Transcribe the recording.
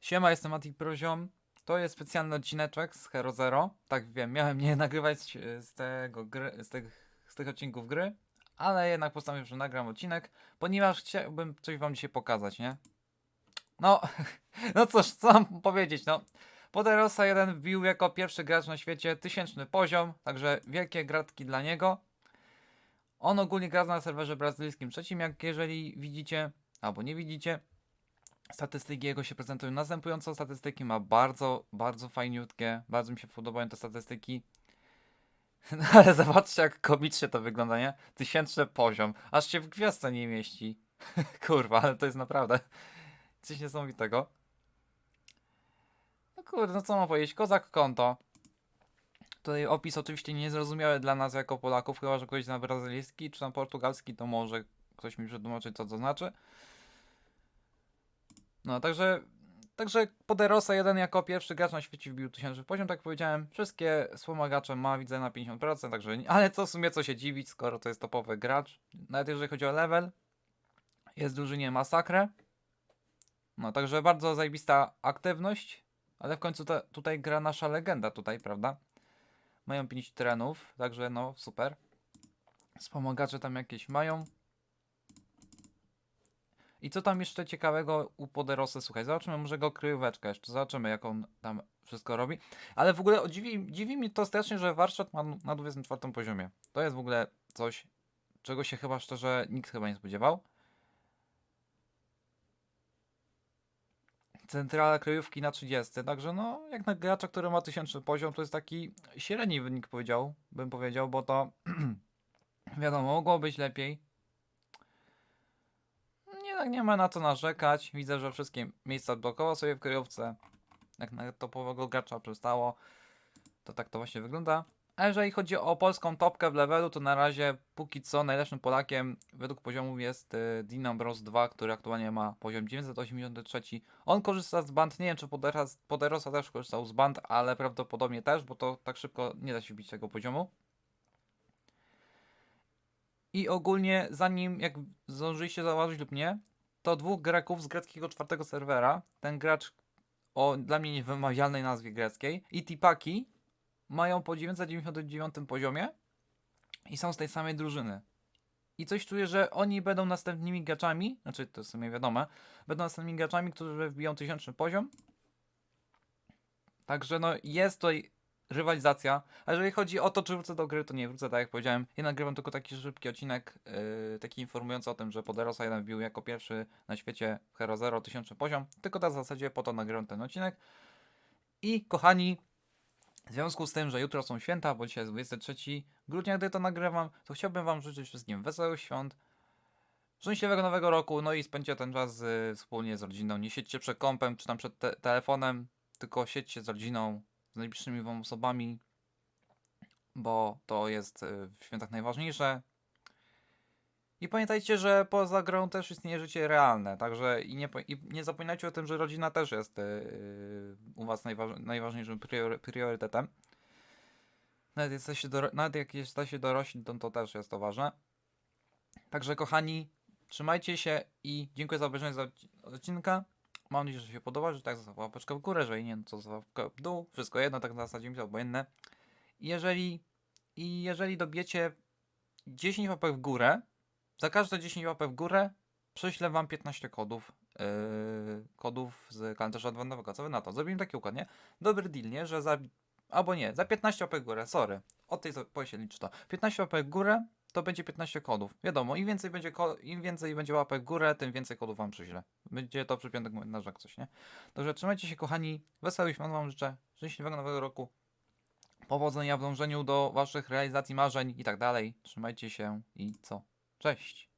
Siema, jestem Mati Proziom. To jest specjalny odcineczek z Hero Zero. Tak wiem, miałem nie nagrywać e, z tego gry, z tych, z tych odcinków gry, ale jednak postanowiłem, że nagram odcinek, ponieważ chciałbym coś wam dzisiaj pokazać, nie? No, no cóż, co mam powiedzieć, no. Poderosa 1 wbił jako pierwszy gracz na świecie tysięczny poziom, także wielkie gratki dla niego. On ogólnie gra na serwerze brazylijskim trzecim, jak jeżeli widzicie, albo nie widzicie. Statystyki jego się prezentują następująco. Statystyki ma bardzo, bardzo fajniutkie. Bardzo mi się podobają te statystyki. No ale zobaczcie, jak komicznie to wygląda, nie? Tysięczny poziom. Aż się w gwiazdce nie mieści. Kurwa, ale to jest naprawdę coś niesamowitego. No kurde, no co mam powiedzieć? Kozak konto. Tutaj opis oczywiście niezrozumiały dla nas jako Polaków, chyba że ktoś zna brazylijski czy tam portugalski, to może ktoś mi przetłumaczy co to znaczy. No, także, także Poderosa 1 jako pierwszy gracz na świecie wbił 1000 poziom, tak jak powiedziałem. Wszystkie wspomagacze ma, widzę, na 50%, także, nie- ale co w sumie co się dziwić, skoro to jest topowy gracz. Nawet jeżeli chodzi o level, jest w drużynie masakrę. No, także bardzo zajebista aktywność, ale w końcu tutaj gra nasza legenda tutaj, prawda? Mają 5 terenów, także no, super. Wspomagacze tam jakieś mają. I co tam jeszcze ciekawego u Poderosy? Słuchaj, zobaczmy może go kryjóweczkę jeszcze, zobaczymy jak on tam wszystko robi. Ale w ogóle dziwi, dziwi mnie to strasznie, że warsztat ma na 24 poziomie. To jest w ogóle coś, czego się chyba szczerze nikt chyba nie spodziewał. Centrala kryjówki na 30, także no, jak na gracza, który ma 1000 poziom, to jest taki średni wynik powiedział, bym powiedział, bo to wiadomo, mogło być lepiej. Tak nie ma na co narzekać. Widzę, że wszystkie miejsca blokował sobie w kryjówce. Jak na topowego gracza przystało, to tak to właśnie wygląda. A jeżeli chodzi o polską topkę w levelu, to na razie póki co najlepszym Polakiem według poziomów jest y, Dean Bros 2, który aktualnie ma poziom 983. On korzysta z band, nie wiem czy Poderosa też korzystał z band, ale prawdopodobnie też, bo to tak szybko nie da się wbić tego poziomu. I ogólnie, zanim jak zdążyliście zauważyć lub nie, to dwóch Greków z greckiego czwartego serwera, ten gracz o dla mnie niewymawialnej nazwie greckiej i Tipaki mają po 999 poziomie i są z tej samej drużyny. I coś czuję, że oni będą następnymi graczami, znaczy to jest w sumie wiadome, będą następnymi graczami, którzy wbiją tysięczny poziom. Także no jest tutaj rywalizacja. A jeżeli chodzi o to, czy wrócę do gry, to nie wrócę, tak jak powiedziałem. Ja nagrywam tylko taki szybki odcinek, yy, taki informujący o tym, że Poderosa 1 wbił jako pierwszy na świecie w Hero Zero 1000 poziom. Tylko na zasadzie po to nagrywam ten odcinek. I kochani, w związku z tym, że jutro są święta, bo dzisiaj jest 23 grudnia, gdy to nagrywam, to chciałbym wam życzyć wszystkim wesołych świąt, szczęśliwego nowego roku, no i spędźcie ten czas y, wspólnie z rodziną. Nie siedźcie przed kompem czy tam przed te telefonem, tylko siedźcie z rodziną, z najbliższymi wam osobami, bo to jest y, w świętach najważniejsze. I pamiętajcie, że poza grą też istnieje życie realne, także i nie, i nie zapominajcie o tym, że rodzina też jest yy, u was najważ, najważniejszym prior, priorytetem. Nawet, jesteście doro- nawet jak jesteście dorośli, to, to też jest to ważne. Także kochani, trzymajcie się i dziękuję za obejrzenie odcinka. Mam nadzieję, że się podoba, że tak zostaw łapeczkę w górę, że nie, no to zostaw w dół. Wszystko jedno, tak na zasadzie mi to obojętne. Jeżeli, i jeżeli dobijecie 10 łapek w górę, za każde 10 łapek w górę prześlę wam 15 kodów. Yy, kodów z kalendarza adwentowego. Co wy na to? Zrobimy taki układ, nie? Dobry deal, nie? Że za. Albo nie, za 15 łapek w górę, sorry. Od tej po się liczy to. 15 łapek w górę to będzie 15 kodów. Wiadomo, im więcej będzie, im więcej będzie łapek w górę, tym więcej kodów wam przyślę. Będzie to przy piątek na jak coś, nie? Także trzymajcie się, kochani. Wesołych świąt wam życzę. Szczęśliwego nowego roku. Powodzenia w dążeniu do waszych realizacji marzeń i tak dalej. Trzymajcie się i co? Cześć!